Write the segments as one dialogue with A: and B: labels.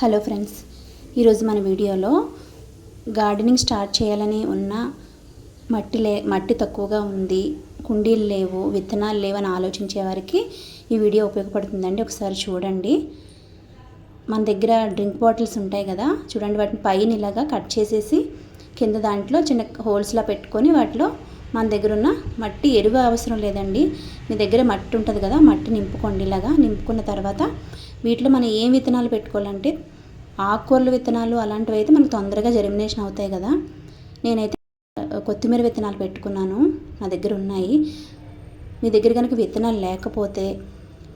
A: Hello friends ఈరోజు మన వీడియోలో గార్డెనింగ్ స్టార్ట్ చేయాలని ఉన్న మట్టి లే మట్టి తక్కువగా ఉంది కుండీలు లేవు విత్తనాలు లేవు అని ఆలోచించే వారికి ఈ వీడియో ఉపయోగపడుతుందండి. ఒకసారి చూడండి. మన దగ్గర డ్రింక్ బాటిల్స్ ఉంటాయి కదా చూడండి వాటిని పైన ఇలాగా కట్ చేసేసి కింద దాంట్లో చిన్న హోల్స్లా పెట్టుకొని వాటిలో మన దగ్గర ఉన్న మట్టి ఎరువు అవసరం లేదండి. మీ దగ్గర మట్టి ఉంటుంది కదా మట్టి నింపుకోండి ఇలాగా. నింపుకున్న తర్వాత వీటిలో మనం ఏం విత్తనాలు పెట్టుకోవాలంటే ఆకుకూరల విత్తనాలు అలాంటివి అయితే మనకు తొందరగా జర్మినేషన్ అవుతాయి కదా. నేనైతే కొత్తిమీర విత్తనాలు పెట్టుకున్నాను నా దగ్గర ఉన్నాయి. మీ దగ్గర కనుక విత్తనాలు లేకపోతే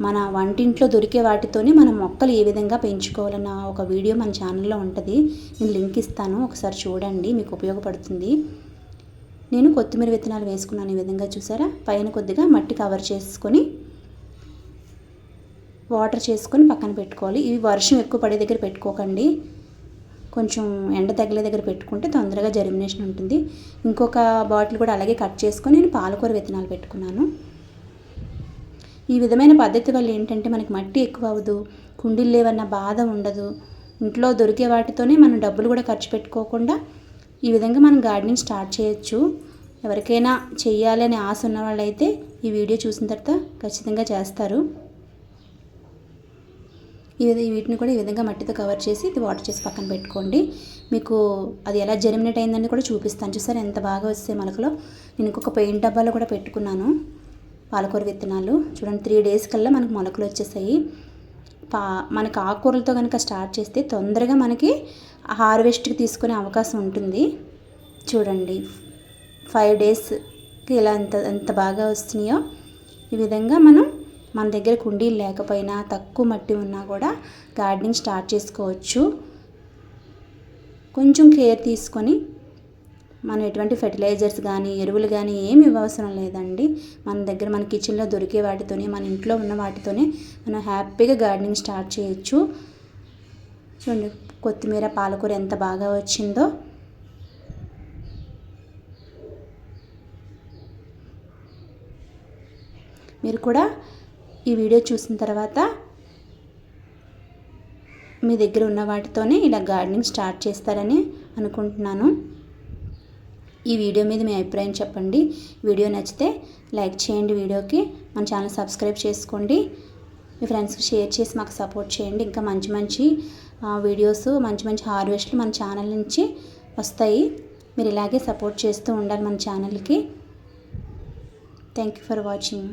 A: మన వంటింట్లో దొరికే వాటితోనే మనం మొక్కలు ఏ విధంగా పెంచుకోవాలన్న ఒక వీడియో మన ఛానల్లో ఉంటుంది. నేను లింక్ ఇస్తాను ఒకసారి చూడండి మీకు ఉపయోగపడుతుంది. నేను కొత్తిమీర విత్తనాలు వేసుకున్నాను ఈ విధంగా చూసారా? పైన కొద్దిగా మట్టి కవర్ చేసుకొని వాటర్ చేసుకొని పక్కన పెట్టుకోవాలి. ఇవి వర్షం ఎక్కువ పడే దగ్గర పెట్టుకోకండి. కొంచెం ఎండ తగిలే దగ్గర పెట్టుకుంటే తొందరగా జర్మినేషన్ ఉంటుంది. ఇంకొక బాటిల్ కూడా అలాగే కట్ చేసుకొని నేను పాలకూర విత్తనాలు పెట్టుకున్నాను. ఈ విధమైన పద్ధతి వల్ల ఏంటంటే మనకి మట్టి ఎక్కువ అవ్వదు కుండీలు లేవన్న బాధ ఉండదు. ఇంట్లో దొరికే వాటితోనే మనం డబ్బులు కూడా ఖర్చు పెట్టుకోకుండా ఈ విధంగా మనం గార్డెనింగ్ స్టార్ట్ చేయొచ్చు. ఎవరికైనా చేయాలని అనే ఆశ ఉన్న వాళ్ళైతే ఈ వీడియో చూసిన తర్వాత ఖచ్చితంగా చేస్తారు. ఈ వీటిని కూడా ఈ విధంగా మట్టితో కవర్ చేసి ఇది వాటర్ చేసి పక్కన పెట్టుకోండి. మీకు అది ఎలా జర్మినేట్ అయిందని కూడా చూపిస్తాను. చూసారు ఎంత బాగా వస్తాయి మొలకలో? నేను ఇంకొక పెయింట్ డబ్బాలో కూడా పెట్టుకున్నాను. పాలకూర విత్తనాలు. చూడండి త్రీ డేస్ కల్లా మనకు మొలకలు వచ్చేసాయి. పా మనకు ఆకుకూరలతో కనుక స్టార్ట్ చేస్తే తొందరగా మనకి హార్వెస్ట్కి తీసుకునే అవకాశం ఉంటుంది. చూడండి. ఫైవ్ డేస్కి ఇలా ఎంత ఎంత బాగా వస్తున్నాయో ఈ విధంగా మనం మన దగ్గర కుండీలు లేకపోయినా తక్కువ మట్టి ఉన్నా కూడా గార్డెనింగ్ స్టార్ట్ చేసుకోవచ్చు. కొంచెం కేర్ తీసుకొని మనం ఎటువంటి ఫెర్టిలైజర్స్ కానీ ఎరువులు కానీ ఏమి ఇవ్వవసరం లేదండి. మన దగ్గర మన కిచెన్లో దొరికే వాటితోనే మన ఇంట్లో ఉన్న వాటితోనే మనం హ్యాపీగా గార్డెనింగ్ స్టార్ట్ చేయొచ్చు. చూడండి కొత్తిమీర పాలకూర ఎంత బాగా వచ్చిందో. మీరు కూడా ఈ వీడియో చూసిన తర్వాత మీ దగ్గర ఉన్న వాటితోనే ఇలా గార్డెనింగ్ స్టార్ట్ చేస్తారని అనుకుంటున్నాను. ఈ వీడియో మీద మీ అభిప్రాయం చెప్పండి. వీడియో నచ్చితే లైక్ చేయండి వీడియోకి. మన ఛానల్ సబ్స్క్రైబ్ చేసుకోండి. మీ ఫ్రెండ్స్కి షేర్ చేసి మాకు సపోర్ట్ చేయండి. ఇంకా మంచి మంచి వీడియోస్ మంచి మంచి హార్వెస్ట్లు మన ఛానల్ నుంచి వస్తాయి. మీరు ఇలాగే సపోర్ట్ చేస్తూ ఉండాలి మన ఛానల్కి. Thank you for watching